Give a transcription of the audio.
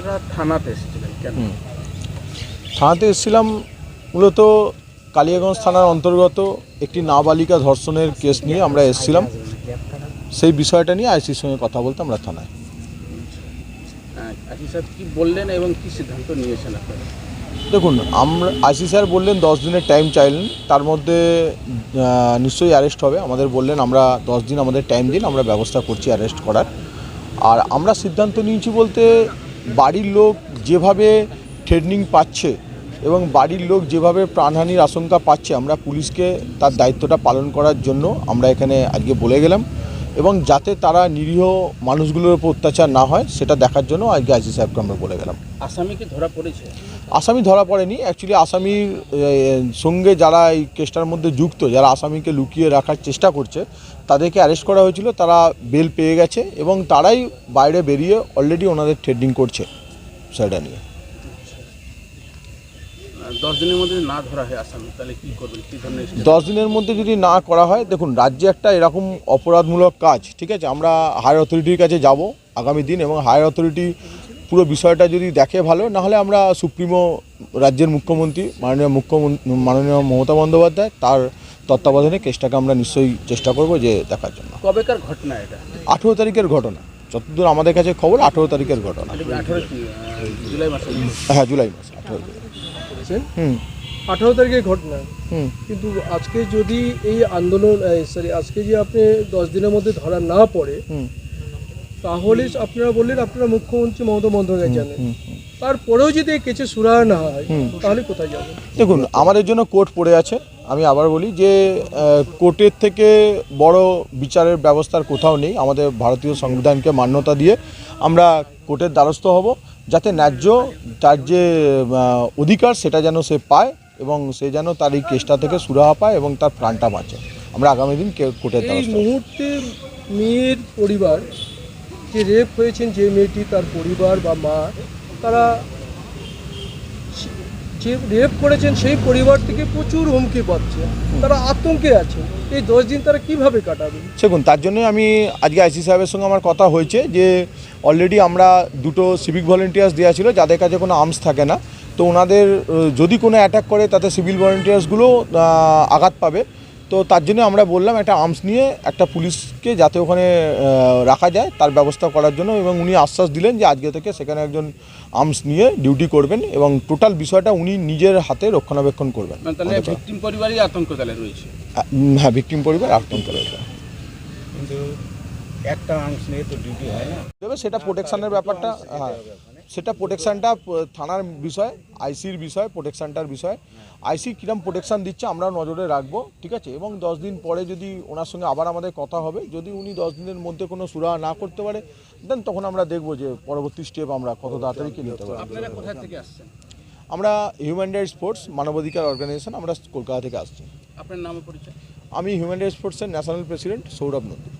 আপনারা থানাতে এসেছিলেন কেন? থানাতে এসেছিলাম মূলত কালিয়াগঞ্জ থানার অন্তর্গত একটি নাবালিকা ধর্ষণের কেস নিয়ে আমরা এসেছিলাম। সেই বিষয়টা নিয়ে আইসির সঙ্গে কথা বলতে আমরা থানায়। আশিস স্যার কি বললেন এবং কি সিদ্ধান্ত নিয়েছেন আপনারা? দেখুন আমরা আইসি স্যার বললেন দশ দিনের টাইম চাইলেন তার মধ্যে নিশ্চয়ই অ্যারেস্ট হবে। আমাদের বললেন আমরা দশ দিন আমাদের টাইম দিন আমরা ব্যবস্থা করছি অ্যারেস্ট করার। আর আমরা সিদ্ধান্ত নিয়েছি বলতে বাড়ির লোক যেভাবে ট্রেনিং পাচ্ছে এবং বাড়ির লোক যেভাবে প্রাণহানির আশঙ্কা পাচ্ছে, আমরা পুলিশকে তার দায়িত্বটা পালন করার জন্য আমরা এখানে আজকে বলে গেলাম। এবং যাতে তারা নিরীহ মানুষগুলোর উপর অত্যাচার না হয় সেটা দেখার জন্য আজকে আইসি সাহেবকে আমরা বলে গেলাম। আসামি কি ধরা পড়েছে? আসামি ধরা পড়েনি। অ্যাকচুয়ালি আসামির সঙ্গে যারা এই কেসটার মধ্যে যুক্ত যারা আসামিকে লুকিয়ে রাখার চেষ্টা করছে তাদেরকে অ্যারেস্ট করা হয়েছিল। তারা বেল পেয়ে গেছে এবং তারাই বাইরে বেরিয়ে অলরেডি ওনাদের ট্রেডিং করছে সেটা নিয়ে। দশ দিনের মধ্যে যদি না ধরা হয় আসামি তাহলে কি করবেন? কি ধরনের দশ দিনের মধ্যে যদি না করা হয় দেখুন রাজ্যে একটা এরকম অপরাধমূলক কাজ ঠিক আছে? আমরা হায়ার অথরিটির কাছে যাব আগামী দিন এবং হায়ার অথরিটি পুরো বিষয়টা যদি দেখে ভালো নাহলে আমরা সুপ্রিমো রাজ্যের মুখ্যমন্ত্রী মাননীয় মুখ্যমন্ত্রী মাননীয় মমতা বন্দ্যোপাধ্যায় তার তত্ত্বাবধানে কেসটাকে আমরা নিশ্চয়ই চেষ্টা করব যে দেখার জন্য। কবেকার ঘটনা এটা? আঠেরো তারিখের ঘটনা। যতদূর আমাদের কাছে খবর আঠেরো তারিখের ঘটনা। হ্যাঁ জুলাই মাসে আঠেরো হুম। আঠারো তারিখের ঘটনা। হুম। কিন্তু আজকে যদি এই আন্দোলন সরি আজকে যে আপনি দশ দিনের মধ্যে ধরা না পড়ে তাহলে আপনারা বললেন আপনারা মুখ্যমন্ত্রী মমতা বন্দ্যোপাধ্যায় জানেন। তারপরেও যদি এই কেসে সুরাহা না হয় তাহলে কোথায় যাবেন দেখুন আমাদের জন্য কোর্ট পড়ে আছে। আমি আবার বলি যে কোর্টের থেকে বড় বিচারের ব্যবস্থার কোথাও নেই। আমাদের ভারতীয় সংবিধানকে মান্যতা দিয়ে আমরা কোর্টের দ্বারস্থ হব। যাতে ন্যায্য তার যে অধিকার সেটা যেন সে পায় এবং সে যেন তার এই কেসটা থেকে সুরাহা পায় এবং তার প্রাণটা বাঁচে। আমরা আগামী দিন কোর্টে কোর্টের এই মুহূর্তে মেয়ের পরিবার যে রেপ হয়েছেন যে মেয়েটি তার পরিবার বা মা তারা যে রেপ করেছেন সেই পরিবার থেকে প্রচুর হুমকি পাচ্ছে। তারা আতঙ্কে আছে। এই দশ দিন তারা কীভাবে কাটাবে? দেখুন, তার জন্য আমি আজকে আইসি সাহেবের সঙ্গে আমার কথা হয়েছে যে অলরেডি আমরা দুটো সিভিক ভলেন্টিয়ার্স দেওয়া ছিল, যাদের কাছে কোনো আর্মস থাকে না। তো ওনাদের যদি কোনো অ্যাটাক করে, তাতে সিভিল ভলেন্টিয়ার্সগুলো আঘাত পাবে। তো তার জন্য আমরা বললাম একটা আর্মস নিয়ে একটা পুলিশকে যাতে ওখানে রাখা যায় তার ব্যবস্থা করার জন্য এবং উনি আশ্বাস দিলেন যে আজকে থেকে সেখানে একজন আর্মস নিয়ে ডিউটি করবেন এবং টোটাল বিষয়টা উনি নিজের হাতে রক্ষণাবেক্ষণ করবেন। মানে তাহলে আমাদের- ভিকটিম পরিবারই আতঙ্ক তাহলে রয়েছে? হ্যাঁ ভিকটিম পরিবার আতঙ্ক রয়েছে। একটা অংশ নিয়ে তো ডিউটি হয় না। সেটা প্রোটেকশনের ব্যাপারটা হ্যাঁ। সেটা প্রোটেকশানটা থানার বিষয় আইসির বিষয় প্রোটেকশানটার বিষয়। আইসি কিরম প্রোটেকশান দিচ্ছে আমরা নজরে রাখব ঠিক আছে? এবং দশ দিন পরে যদি ওনার সঙ্গে আবার আমাদের কথা হবে যদি উনি দশ দিনের মধ্যে কোনো সুরাহা না করতে পারে দেন তখন আমরা দেখব যে পরবর্তী স্টেপ আমরা কত তাড়াতাড়ি কি নিতে পারি আমরা হিউম্যান রাইটস স্পোর্টস মানবাধিকার অর্গানাইজেশন আমরা কলকাতা থেকে আসছি। আপনার নামে পরিচয়? আমি হিউম্যান রাইটস স্পোর্টসের ন্যাশনাল প্রেসিডেন্ট সৌরভ নন্দী।